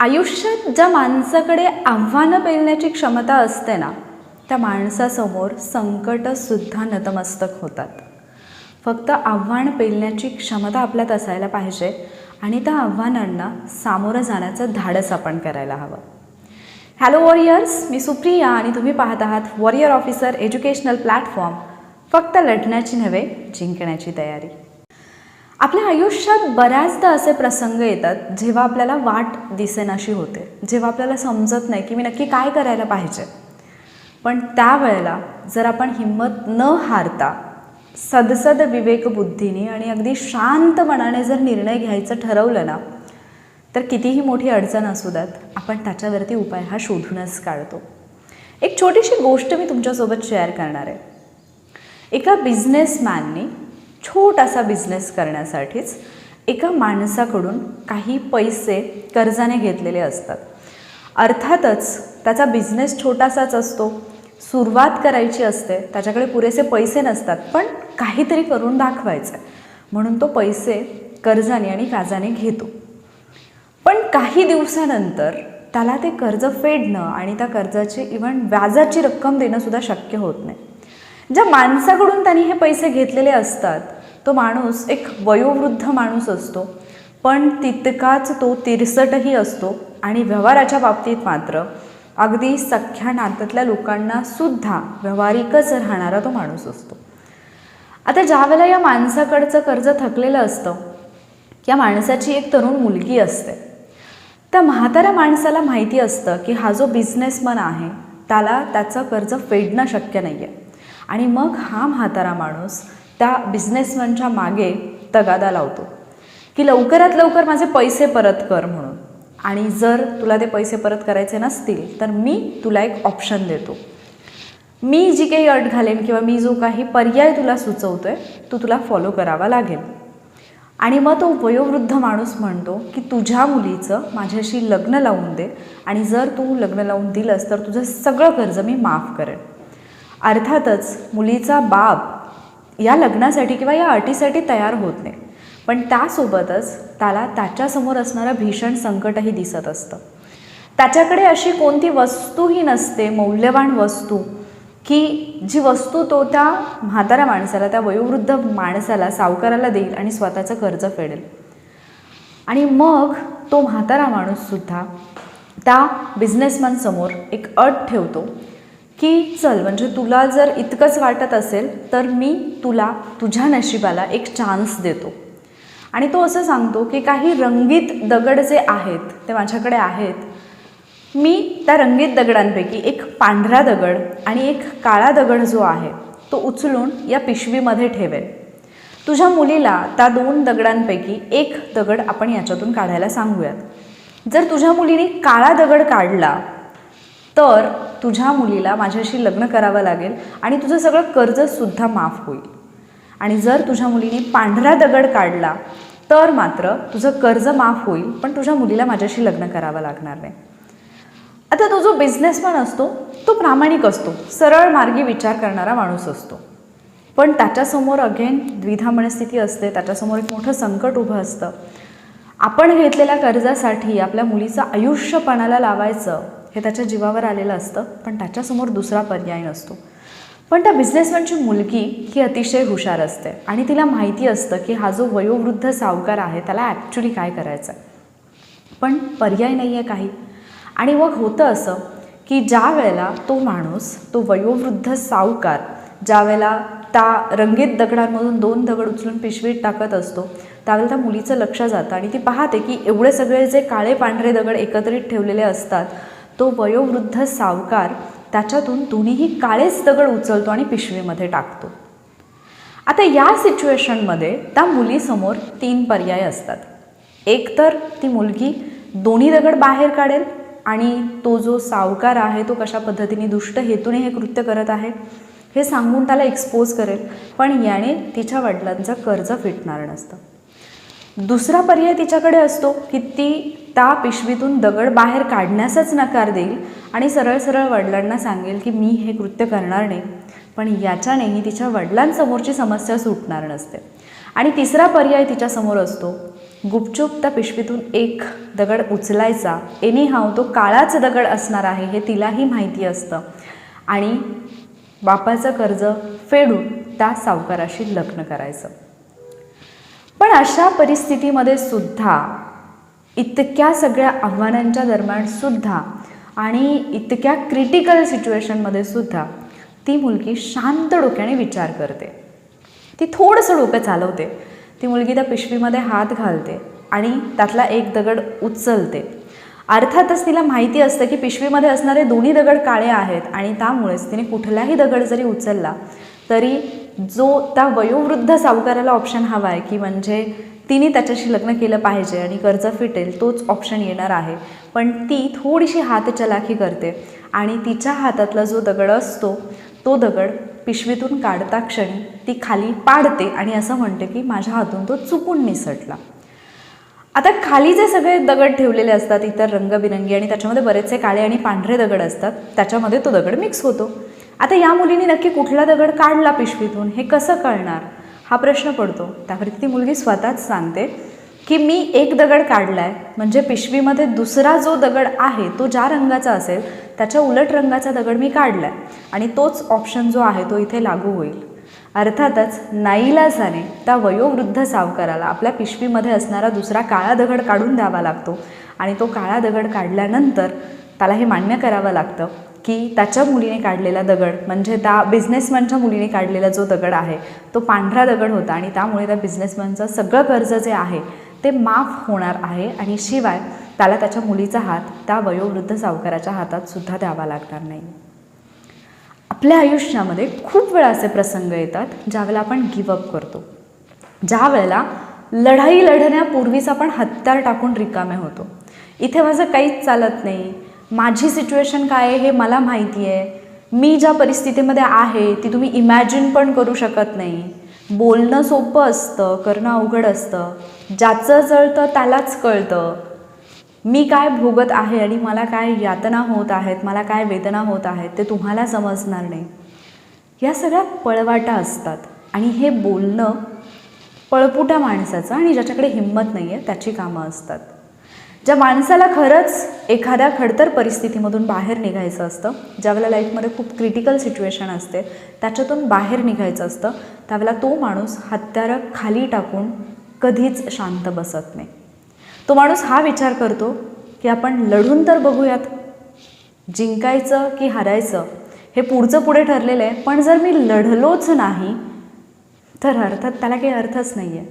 आयुष्यात ज्या माणसाकडे आव्हानं पेलण्याची क्षमता असते ना त्या माणसासमोर संकटंसुद्धा नतमस्तक होतात. फक्त आव्हान पेलण्याची क्षमता आपल्यात असायला पाहिजे आणि त्या आव्हानांना सामोरं जाण्याचं धाडस आपण करायला हवं. हॅलो वॉरियर्स मी सुप्रिया आणि तुम्ही पाहत आहात वॉरियर ऑफिसर एज्युकेशनल प्लॅटफॉर्म फक्त लढण्याची नव्हे जिंकण्याची तयारी. आपल्या आयुष्यात बऱ्याचदा असे प्रसंग येतात जेव्हा आपल्याला वाट दिसेनाशी होते. जेव्हा आपल्याला समजत नाही की मी नक्की काय करायला पाहिजे. पण त्यावेळेला जर आपण हिंमत न हारता सदसद विवेकबुद्धीने आणि अगदी शांत मनाने जर निर्णय घ्यायचं ठरवलं ना तर कितीही मोठी अडचण असू द्यात आपण त्याच्यावरती उपाय हा शोधूनच काढतो. एक छोटीशी गोष्ट मी तुमच्यासोबत शेअर करणार आहे. एका बिझनेसमॅननी छोटासा बिझनेस करण्यासाठीच एका माणसाकडून काही पैसे कर्जाने घेतलेले असतात. अर्थातच त्याचा बिझनेस छोटासाच असतो. सुरुवात करायची असते त्याच्याकडे पुरेसे पैसे नसतात पण काहीतरी करून दाखवायचं. म्हणून तो पैसे कर्जाने आणि व्याजाने घेतो. पण काही दिवसानंतर त्याला ते कर्ज फेडणं आणि त्या कर्जाची इव्हन व्याजाची रक्कम देणंसुद्धा शक्य होत नाही. ज्या माणसाकडून त्यांनी हे पैसे घेतलेले असतात तो माणूस एक वयोवृद्ध माणूस असतो. पण तितकाच तो तिरसटही असतो आणि व्यवहाराच्या बाबतीत मात्र अगदी सख्या नात्यातल्या लोकांना सुद्धा व्यावहारिकच राहणारा तो माणूस असतो. आता ज्यावेळेला या माणसाकडचं कर्ज थकलेलं असतं या माणसाची एक तरुण मुलगी असते. त्या म्हाताऱ्या माणसाला माहिती असतं की हा जो बिझनेसमन आहे त्याला त्याचं कर्ज फेडणं शक्य नाही आहे आणि मग हा म्हातारा माणूस त्या बिझनेसमॅनच्या मागे तगादा लावतो. की लवकरात लवकर माझे पैसे परत कर म्हणून. आणि जर तुला ते पैसे परत करायचे नसतील तर मी तुला एक ऑप्शन देतो. मी जी काही अट घालेन किंवा मी जो काही पर्याय तुला सुचवतो आहे तो तुला फॉलो करावा लागेल. आणि मग तो वयोवृद्ध माणूस म्हणतो की तुझ्या मुलीचं माझ्याशी लग्न लावून दे आणि जर तू लग्न लावून दिलंस तर तुझं सगळं कर्ज मी माफ करेन. अर्थातच मुलीचा बाप या लग्नासाठी किंवा या अटीसाठी तयार होत नाही. पण त्यासोबतच त्याला त्याच्यासमोर असणारं भीषण संकटही दिसत असतं. त्याच्याकडे अशी कोणती वस्तूही नसते मौल्यवान वस्तू की जी वस्तू तो त्या म्हाताऱ्या माणसाला त्या वयोवृद्ध माणसाला सावकाराला देईल आणि स्वतःचं कर्ज फेडेल. आणि मग तो म्हातारा माणूससुद्धा त्या बिझनेसमॅनसमोर एक अट ठेवतो की चल म्हणजे तुला जर इतकंच वाटत असेल तर मी तुला तुझ्या नशिबाला एक चान्स देतो. आणि तो असं सांगतो की काही रंगीत दगड जे आहेत ते माझ्याकडे आहेत. मी त्या रंगीत दगडांपैकी एक पांढरा दगड आणि एक काळा दगड जो आहे तो उचलून या पिशवीमध्ये ठेवेल. तुझ्या मुलीला त्या दोन दगडांपैकी एक दगड आपण याच्यातून काढायला सांगूयात. जर तुझ्या मुलीने काळा दगड काढला तर तुझ्या मुलीला माझ्याशी लग्न करावं लागेल आणि तुझं सगळं कर्जसुद्धा माफ होईल. आणि जर तुझ्या मुलीने पांढरा दगड काढला तर मात्र तुझं कर्ज माफ होईल पण तुझ्या मुलीला माझ्याशी लग्न करावं लागणार नाही. आता तो जो बिझनेसमॅन असतो तो प्रामाणिक असतो सरळ मार्गी विचार करणारा माणूस असतो. पण त्याच्यासमोर अगेन द्विधा मनस्थिती असते त्याच्यासमोर एक मोठं संकट उभं असतं. आपण घेतलेल्या कर्जासाठी आपल्या मुलीचं आयुष्यपणाला लावायचं हे त्याच्या जीवावर आलेलं असतं पण त्याच्यासमोर दुसरा पर्याय नसतो. पण त्या बिझनेसमॅनची मुलगी ही अतिशय हुशार असते आणि तिला माहिती असतं की हा जो वयोवृद्ध सावकार आहे त्याला ॲक्च्युली काय करायचं आहे पण पर्याय नाही आहे काही. आणि मग होतं असं की ज्या वेळेला तो माणूस तो वयोवृद्ध सावकार ज्या वेळेला त्या रंगीत दगडांमधून दोन दगड उचलून पिशवीत टाकत असतो त्यावेळेला त्या मुलीचं लक्ष जातं आणि ती पाहते की एवढे सगळे जे काळे पांढरे दगड एकत्रित ठेवलेले असतात तो वयोवृद्ध सावकार त्याच्यातून दोन्हीही काळेच दगड उचलतो आणि पिशवीमध्ये टाकतो. आता या सिच्युएशनमध्ये त्या मुलीसमोर तीन पर्याय असतात. एक तर ती मुलगी दोन्ही दगड बाहेर काढेल आणि तो जो सावकार आहे तो कशा पद्धतीने दुष्ट हेतूने हे कृत्य करत आहे हे सांगून त्याला एक्सपोज करेल. पण याने तिच्या वडिलांचं कर्ज फिटणार नसतं. दुसरा पर्याय तिच्याकडे असतो की ती त्या पिशवीतून दगड बाहेर काढण्यासच नकार देईल आणि सरळ सरळ वडिलांना सांगेल की मी हे कृत्य करणार नाही. पण याच्यानेही तिच्या वडिलांसमोरची समस्या सुटणार नसते. आणि तिसरा पर्याय तिच्यासमोर असतो. गुपचूप त्या पिशवीतून एक दगड उचलायचा. एनी हाव तो काळाच दगड असणार आहे हे तिलाही माहिती असतं. आणि बापाचं कर्ज फेडून त्या सावकाराशी लग्न करायचं. पण अशा परिस्थितीमध्ये सुद्धा इतक्या सगळ्या आव्हानांच्या दरम्यान सुद्धा आणि इतक्या क्रिटिकल सिच्युएशनमध्ये सुद्धा ती मुलगी शांत डोक्याने विचार करते. ती थोडंसं डोकं चालवते. ती मुलगी त्या पिशवीमध्ये हात घालते आणि त्यातला एक दगड उचलते. अर्थातच तिला माहिती असतं की पिशवीमध्ये असणारे दोन्ही दगड काळे आहेत आणि त्यामुळेच तिने कुठलाही दगड जरी उचलला तरी जो त्या वयोवृद्ध सावकाराला ऑप्शन हवा आहे की म्हणजे तिने त्याच्याशी लग्न केलं पाहिजे आणि कर्ज फिटेल तोच ऑप्शन येणार आहे. पण ती थोडीशी हातचलाखी करते आणि तिच्या हातातला जो दगड असतो तो दगड पिशवीतून काढता क्षणी ती खाली पाडते आणि असं म्हणते की माझ्या हातून तो चुकून निसटला. आता खाली जे सगळे दगड ठेवलेले असतात इतर रंगबिरंगी आणि त्याच्यामध्ये बरेचसे काळे आणि पांढरे दगड असतात त्याच्यामध्ये तो दगड मिक्स होतो. आता या मुलीने नक्की कुठला दगड काढला पिशवीतून? हे कसं कळणार? हा प्रश्न पडतो. त्यावरती ती मुलगी स्वतःच सांगते की मी एक दगड काढला आहे म्हणजे पिशवीमध्ये दुसरा जो दगड आहे तो ज्या रंगाचा असेल त्याच्या उलट रंगाचा दगड मी काढला आहे आणि तोच ऑप्शन जो आहे तो इथे लागू होईल. अर्थातच नाईलाजाने त्या वयोवृद्ध सावकाराला आपल्या पिशवीमध्ये असणारा दुसरा काळा दगड काढून द्यावा लागतो. आणि तो काळा दगड काढल्यानंतर त्याला हे मान्य करावं लागतं. की त्याच्या मुलीने काढलेला दगड म्हणजे त्या बिझनेसमॅनच्या मुलीने काढलेला जो दगड आहे तो पांढरा दगड होता आणि त्यामुळे त्या बिझनेसमॅनचं सगळं कर्ज जे आहे ते माफ होणार आहे आणि शिवाय त्याला त्याच्या मुलीचा हात त्या वयोवृद्ध सावकाराच्या हातात सुद्धा द्यावा लागणार नाही. आपल्या आयुष्यामध्ये खूप वेळा असे प्रसंग येतात ज्यावेळेला आपण गिवअप करतो. ज्या वेळेला लढाई लढण्यापूर्वीच आपण हत्यार टाकून रिकामे होतो. इथे माझं काहीच चालत नाही. माझी सिच्युएशन काय आहे हे मला माहिती आहे. मी ज्या परिस्थितीमध्ये आहे ती तुम्ही इमॅजिन पण करू शकत नाही. बोलणं सोपं असतं करणं अवघड असतं. ज्याचं जळतं त्यालाच कळतं. मी काय भोगत आहे आणि मला काय यातना होत आहेत मला काय वेदना होत आहेत ते तुम्हाला समजणार नाही. या सगळ्या पळवाटा असतात. आणि हे बोलणं पळपुट्या माणसाचं आणि ज्याच्याकडे हिंमत नाही आहे त्याची कामं असतात. ज्या माणसाला खरंच एखाद्या खडतर परिस्थितीमधून बाहेर निघायचं असतं ज्यावेळेला लाईफमध्ये खूप क्रिटिकल सिच्युएशन असते त्याच्यातून बाहेर निघायचं असतं त्यावेळेला तो माणूस हत्यारं खाली टाकून कधीच शांत बसत नाही. तो माणूस हा विचार करतो की आपण लढून तर बघूयात जिंकायचं की हरायचं हे पुढचं पुढे ठरलेलं आहे पण जर मी लढलोच नाही तर अर्थात त्याला काही अर्थच नाही आहे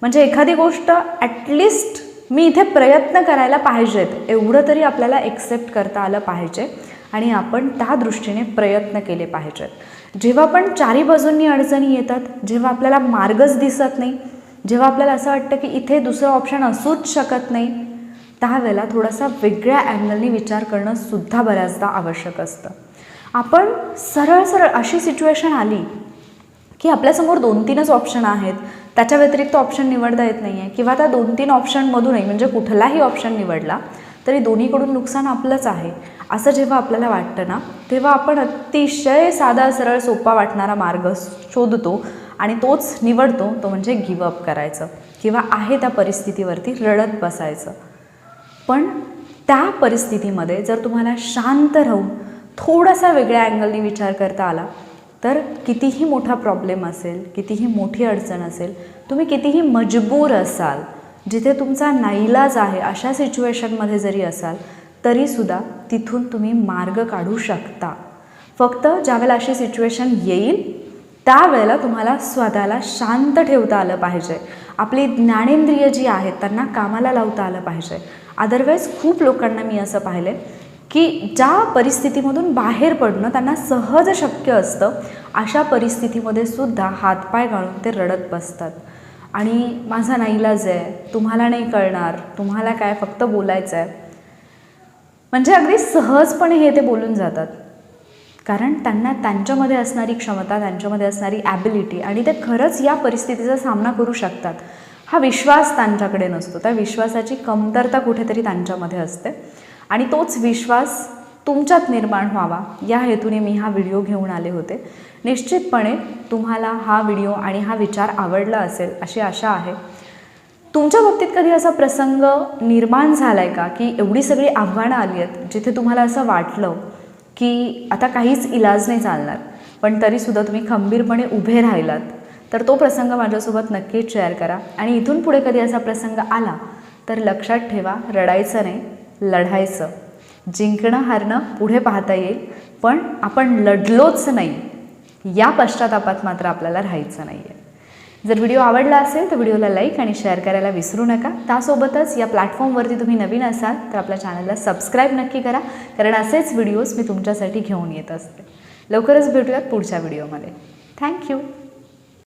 म्हणजे एखादी गोष्ट ॲटलिस्ट मी इथे प्रयत्न करायला पाहिजेत. एवढं तरी आपल्याला एक्सेप्ट करता आलं पाहिजे आणि आपण त्या दृष्टीने प्रयत्न केले पाहिजेत. जेव्हा पण चारी बाजूंनी अडचणी येतात जेव्हा आपल्याला मार्गच दिसत नाही जेव्हा आपल्याला असं वाटतं की इथे दुसरं ऑप्शन असूच शकत नाही त्यावेळेला थोडासा वेगळ्या अँगलनी विचार करणं सुद्धा बऱ्याचदा आवश्यक असतं. आपण सरळ सरळ अशी सिच्युएशन आली की आपल्यासमोर दोन तीनच ऑप्शन आहेत. त्याच्या व्यतिरिक्त ऑप्शन निवडता येत नाही आहे किंवा त्या दोन तीन ऑप्शनमधूनही म्हणजे कुठलाही ऑप्शन निवडला तरी दोन्हीकडून नुकसान आपलंच आहे असं जेव्हा आपल्याला वाटतं ना तेव्हा आपण अतिशय साधा सरळ सोपा वाटणारा मार्ग शोधतो आणि तोच निवडतो तो म्हणजे गिवअप करायचं. किंवा आहे त्या परिस्थितीवरती रडत बसायचं. पण त्या परिस्थितीमध्ये जर तुम्हाला शांत राहून थोडासा वेगळ्या अँगलनी विचार करता आला तर कितीही मोठा प्रॉब्लेम असेल कितीही मोठी अडचण असेल तुम्ही कितीही मजबूर असाल जिथे तुमचा नाईलाज आहे अशा सिच्युएशनमध्ये जरी असाल तरीसुद्धा तिथून तुम्ही मार्ग काढू शकता. फक्त ज्यावेळेला अशी सिच्युएशन येईल त्यावेळेला तुम्हाला स्वतःला शांत ठेवता आलं पाहिजे. आपली ज्ञानेंद्रिय जी आहेत त्यांना कामाला लावता आलं पाहिजे. अदरवाईज खूप लोकांना मी असं पाहिलं की ज्या परिस्थितीमधून बाहेर पडणं त्यांना सहज शक्य असतं अशा परिस्थितीमध्ये सुद्धा हातपाय गाळून ते रडत बसतात. आणि माझा नाईलाज आहे तुम्हाला नाही कळणार तुम्हाला काय फक्त बोलायचं आहे म्हणजे अगदी सहजपणे हे ते बोलून जातात. कारण त्यांना त्यांच्यामध्ये असणारी क्षमता त्यांच्यामध्ये असणारी ॲबिलिटी आणि ते खरंच या परिस्थितीचा सामना करू शकतात. हा विश्वास त्यांच्याकडे नसतो. त्या विश्वासाची कमतरता कुठेतरी त्यांच्यामध्ये असते. आणि तोच विश्वास तुमच्यात निर्माण व्हावा. या हेतूने मी हा व्हिडिओ घेऊन आले होते. निश्चितपणे तुम्हाला हा व्हिडिओ आणि हा विचार आवडला असेल अशी आशा आहे. तुमच्या बाबतीत कधी असा प्रसंग निर्माण झाला आहे का? की एवढी सगळी आव्हानं आली आहेत जिथे तुम्हाला असं वाटलं की आता काहीच इलाज नाही चालणार पण तरीसुद्धा तुम्ही खंबीरपणे उभे राहिलात तर तो प्रसंग माझ्यासोबत नक्कीच शेअर करा. आणि इथून पुढे कधी असा प्रसंग आला तर लक्षात ठेवा रडायचं नाही. लढायचं. जिंकणं हारणं पुढे पाहता येईल पण आपण लढलोच नाही. या पश्चातापात मात्र आपल्याला राहायचं नाही आहे जर व्हिडिओ आवडला असेल तर व्हिडिओला लाईक आणि शेअर करायला विसरू नका. त्यासोबतच या प्लॅटफॉर्मवरती तुम्ही नवीन असाल तर आपल्या चॅनलला सबस्क्राईब नक्की करा कारण असेच व्हिडिओज मी तुमच्यासाठी घेऊन येत असते. लवकरच भेटूयात पुढच्या व्हिडिओमध्ये. थँक्यू